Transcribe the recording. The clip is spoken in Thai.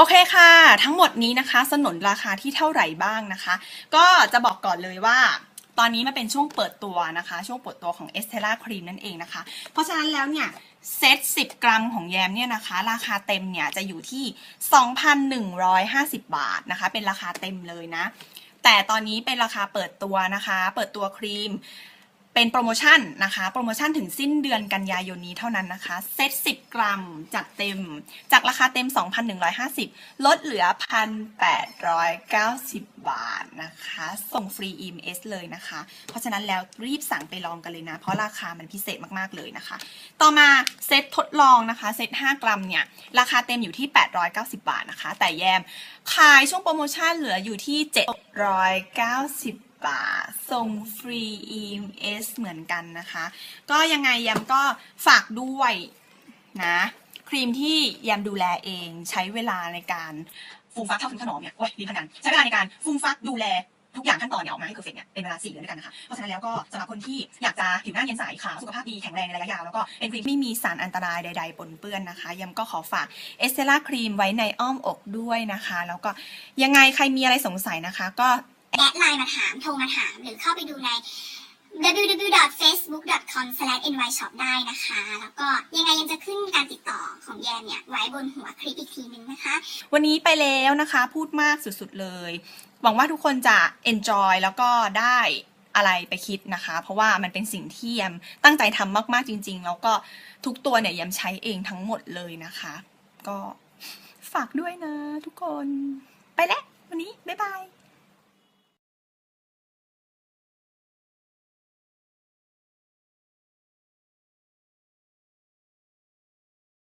โอเคค่ะ ทั้งหมดนี้นะคะ สนนราคาที่เท่าไหร่บ้างนะคะ ก็จะบอกก่อนเลยว่าตอนนี้มันเป็นช่วงเปิดตัวนะคะ ช่วงเปิดตัวของ e s t e l l a Cream นั่นเองนะคะ เพราะฉะนั้นแล้วเนี่ยเซต 10 กรัมของแยมเนี่ยนะคะ ราคาเต็มเนี่ยจะอยู่ที่ 2,150 บาทนะคะ เป็นราคาเต็มเลยนะ แต่ตอนนี้เป็นราคาเปิดตัวนะคะ เปิดตัวครีม เป็นโปรโมชั่นนะคะ โปรโมชั่นถึงสิ้นเดือนกันยายนนี้เท่านั้นนะคะ เซต10 กรัมจัดเต็ม จากราคาเต็ม 2,150 ลดเหลือ 1,890 บาทนะคะ ส่งฟรี EMS เลยนะคะ เพราะฉะนั้นแล้วรีบสั่งไปลองกันเลยนะ เพราะราคามันพิเศษมากๆเลยนะคะ ต่อมาเซตทดลองนะคะ เซต5 กรัมเนี่ย ราคาเต็มอยู่ที่ 890 บาทนะคะ แต่แยมขายช่วงโปรโมชั่นเหลืออยู่ที่ 790 บาทส่งฟรี EMS เหมือนกันนะคะ ก็ยังไงยมก็ฝากด้วยนะครีมที่ยมดูแลเองใช้เวลาในการฟูมฟักเท่าถึงถนอมเนี่ยโอ้ยดีขนาดใช้เวลาในการฟูมฟักดูแลทุกอย่างขั้นตอนเนี่ยออกมาให้เพอร์เฟกเนี่ยเป็นเวลา4เดือนด้วยกันนะคะเพราะฉะนั้นแล้วก็สำหรับคนที่อยากจะผิวหน้าเย็นใสขาวสุขภาพดีแข็งแรงในระยะยาวแล้วก็เป็นครีมไม่มีสารอันตรายใด ๆ ปนเปื้อนนะคะยำก็ขอฝากเอสเซล่าครีมไว้ในอ้อมอกด้วยนะคะ แล้วก็ยังไงใครมีอะไรสงสัยนะคะ ก็ แอดไลน์มาถาม โทรมาถาม หรือเข้าไปดูใน www.facebook.com/nyshop ได้นะคะ แล้วก็ยังไงยังจะขึ้นการติดต่อของแยมเนี่ยไว้บนหัวคลิปอีกทีนึงนะคะ วันนี้ไปแล้วนะคะพูดมากสุดๆเลย หวังว่าทุกคนจะ enjoy แล้วก็ได้อะไรไปคิดนะคะ เพราะว่ามันเป็นสิ่งที่ยำตั้งใจทำมากๆจริง ๆ แล้วก็ทุกตัวเนี่ยยำใช้เองทั้งหมดเลยนะคะ ก็ฝากด้วยนะทุกคนไปแล้ว